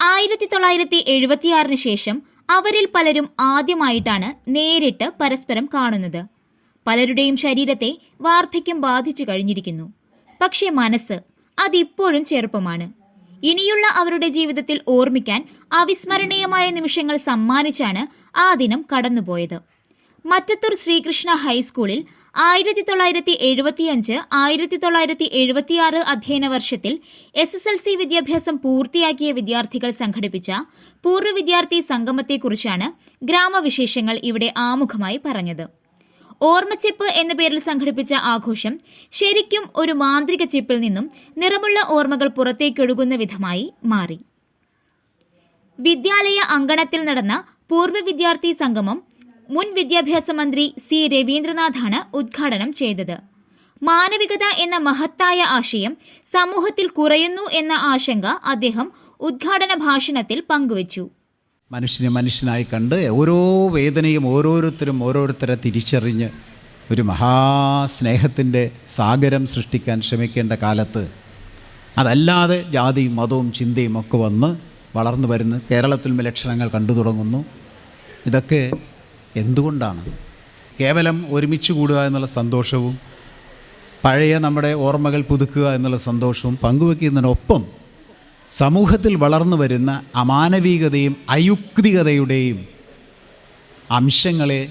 ആയിരത്തി തൊള്ളായിരത്തി എഴുപത്തിയാറിന് ശേഷം അവരിൽ പലരും ആദ്യമായിട്ടാണ് നേരിട്ട് പരസ്പരം കാണുന്നത്. പലരുടെയും ശരീരത്തെ വാർദ്ധക്യം ബാധിച്ചു കഴിഞ്ഞിരിക്കുന്നു. പക്ഷേ മനസ്സ് അതിപ്പോഴും ചെറുപ്പമാണ്. ഇനിയുള്ള അവരുടെ ജീവിതത്തിൽ ഓർമ്മിക്കാൻ അവിസ്മരണീയമായ നിമിഷങ്ങൾ സമ്മാനിച്ചാണ് ആ ദിനം കടന്നുപോയത്. മറ്റത്തൂർ ശ്രീകൃഷ്ണ ഹൈസ്കൂളിൽ ആയിരത്തി തൊള്ളായിരത്തി എഴുപത്തിയഞ്ച് ആയിരത്തി തൊള്ളായിരത്തി എഴുപത്തിയാറ് അധ്യയന വർഷത്തിൽ എസ് എസ് എൽ സി വിദ്യാഭ്യാസം പൂർത്തിയാക്കിയ വിദ്യാർത്ഥികൾ സംഘടിപ്പിച്ച പൂർവ വിദ്യാർത്ഥി സംഗമത്തെക്കുറിച്ചാണ് ഗ്രാമവിശേഷങ്ങൾ ഇവിടെ ആമുഖമായി പറഞ്ഞത്. ഓർമ്മച്ചിപ്പ് എന്ന പേരിൽ സംഘടിപ്പിച്ച ആഘോഷം ശരിക്കും ഒരു മാന്ത്രിക ചിപ്പിൽ നിന്നും നിറമുള്ള ഓർമ്മകൾ പുറത്തേക്കൊഴുകുന്ന വിധമായി മാറി. വിദ്യാലയ അങ്കണത്തിൽ നടന്ന പൂർവ വിദ്യാർത്ഥി സംഗമം മുൻ വിദ്യാഭ്യാസ മന്ത്രി സി രവീന്ദ്രനാഥാണ് ഉദ്ഘാടനം ചെയ്തത്. മാനവികത എന്ന മഹത്തായ ആശയം സമൂഹത്തിൽ കുറയുന്നു എന്ന ആശങ്ക അദ്ദേഹം ഉദ്ഘാടന ഭാഷണത്തിൽ പങ്കുവച്ചു. മനുഷ്യനെ മനുഷ്യനായി കണ്ട് ഓരോ വേദനയും ഓരോരുത്തരും ഓരോരുത്തരെ തിരിച്ചറിഞ്ഞ് ഒരു മഹാസ്നേഹത്തിന്റെ സാഗരം സൃഷ്ടിക്കാൻ ശ്രമിക്കേണ്ട കാലത്ത് അതല്ലാതെ ജാതിയും മതവും ചിന്തയും ഒക്കെ വന്ന് വളർന്നു വരുന്നു കേരളത്തിൽ ലക്ഷണങ്ങൾ കണ്ടു തുടങ്ങുന്നു. ഇതൊക്കെ എന്തുകൊണ്ടാണ്? കേവലം ഒരുമിച്ച് കൂടുക എന്നുള്ള സന്തോഷവും പഴയ നമ്മുടെ ഓർമ്മകൾ പുതുക്കുക എന്നുള്ള സന്തോഷവും പങ്കുവെക്കുന്നതിനൊപ്പം സമൂഹത്തിൽ വളർന്നു വരുന്ന അമാനവികതയും അയുക്തികതയുടെയും അംശങ്ങളെ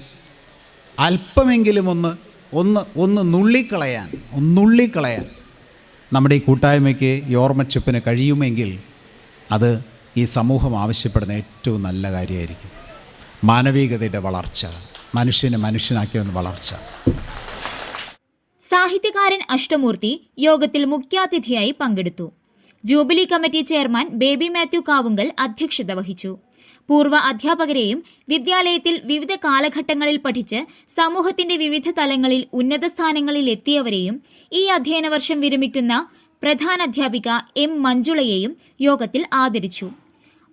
അല്പമെങ്കിലും ഒന്ന് ഒന്ന് ഒന്ന് നുള്ളിക്കളയാൻ ഒന്നുള്ളിക്കളയാൻ നമ്മുടെ ഈ കൂട്ടായ്മയ്ക്ക് ഈ ഓർമ്മച്ചെപ്പിന് കഴിയുമെങ്കിൽ അത് ഈ സമൂഹം ആവശ്യപ്പെടുന്ന ഏറ്റവും നല്ല കാര്യമായിരിക്കും. മാനവികതയുടെ വളർച്ച മനുഷ്യനെ മനുഷ്യനാക്കിയ വളർച്ച. സാഹിത്യകാരൻ അഷ്ടമൂർത്തി യോഗത്തിൽ മുഖ്യാതിഥിയായി പങ്കെടുത്തു. Jubilee committee chairman Baby Mathew Kavungal അധ്യക്ഷത വഹിച്ചു. പൂർവ അധ്യാപകരെയും വിദ്യാലയത്തിൽ വിവിധ കാലഘട്ടങ്ങളിൽ പഠിച്ച് സമൂഹത്തിന്റെ വിവിധ തലങ്ങളിൽ ഉന്നത സ്ഥാനങ്ങളിൽ എത്തിയവരെയും ഈ അധ്യയന വർഷം വിരമിക്കുന്ന പ്രധാനാധ്യാപിക എം മഞ്ജുളയെയും യോഗത്തിൽ ആദരിച്ചു.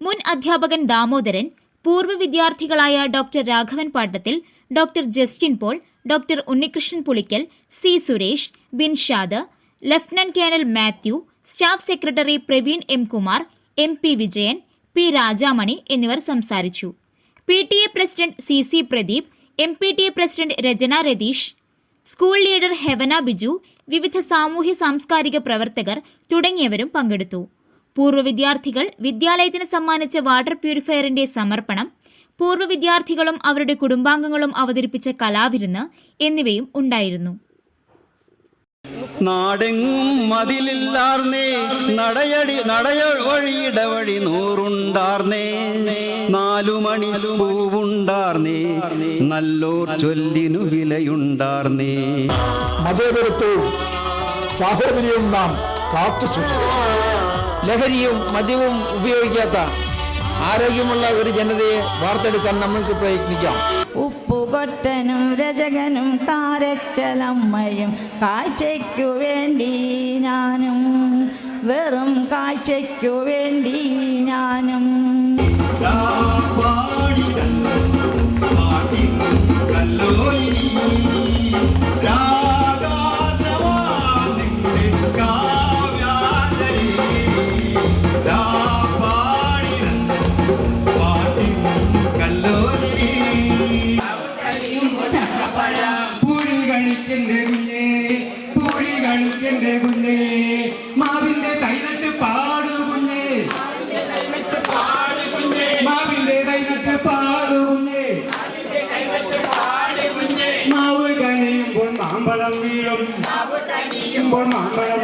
മുൻ അധ്യാപകൻ ദാമോദരൻ പൂർവ വിദ്യാർത്ഥികളായ doctor Raghavan Pattathil doctor Justin Paul doctor Unnikrishnan Pulikkal C Suresh Binshad lieutenant colonel Mathew staff secretary Praveen M Kumar M P Vijayan P Rajamani എന്നിവർ സംസാരിച്ചു. P T A president C C Pradeep M P T A president Rachana Ratheesh school leader Hevana Biju വിവിധ സാമൂഹ്യ സാംസ്കാരിക പ്രവർത്തകർ തുടങ്ങിയവരും പങ്കെടുത്തു. പൂർവ വിദ്യാർത്ഥികൾ വിദ്യാലയത്തിന് സമ്മാനിച്ച വാട്ടർ പ്യൂരിഫയറിന്റെ സമർപ്പണം പൂർവ വിദ്യാർത്ഥികളും അവരുടെ കുടുംബാംഗങ്ങളും അവതരിപ്പിച്ച കലാവിരുന്ന് എന്നിവയും ഉണ്ടായിരുന്നു. നാടെങ്ങും മതിലില്ലാർന്നേ നടയടി നടയൊഴിയിടവഴി നൂറുണ്ടാർന്നേ. നാലു മണി പൂവുണ്ടാർന്നേ നല്ലോർ ചൊല്ലിനു വിലയുണ്ടാർന്നേ. മതേതരത്വവും സാഹോദര്യവും നാം കാത്തു സൂക്ഷിക്കണം ലഹരിയും മദ്യവും ഉപയോഗിക്കാത്ത ആരോഗ്യമുള്ള ഒരു ജനതയെ വാർത്തെടുക്കാൻ നമ്മൾക്ക് പ്രയത്നിക്കാം. ഉപ്പുകൊറ്റനും രചകനും കാരക്കലമ്മയും കാഴ്ചയ്ക്കു വേണ്ടി ഞാനും വെറും കാഴ്ചയ്ക്കു വേണ്ടി ഞാനും. மாம்பழம் வீழும் பொன் மாம்பழம்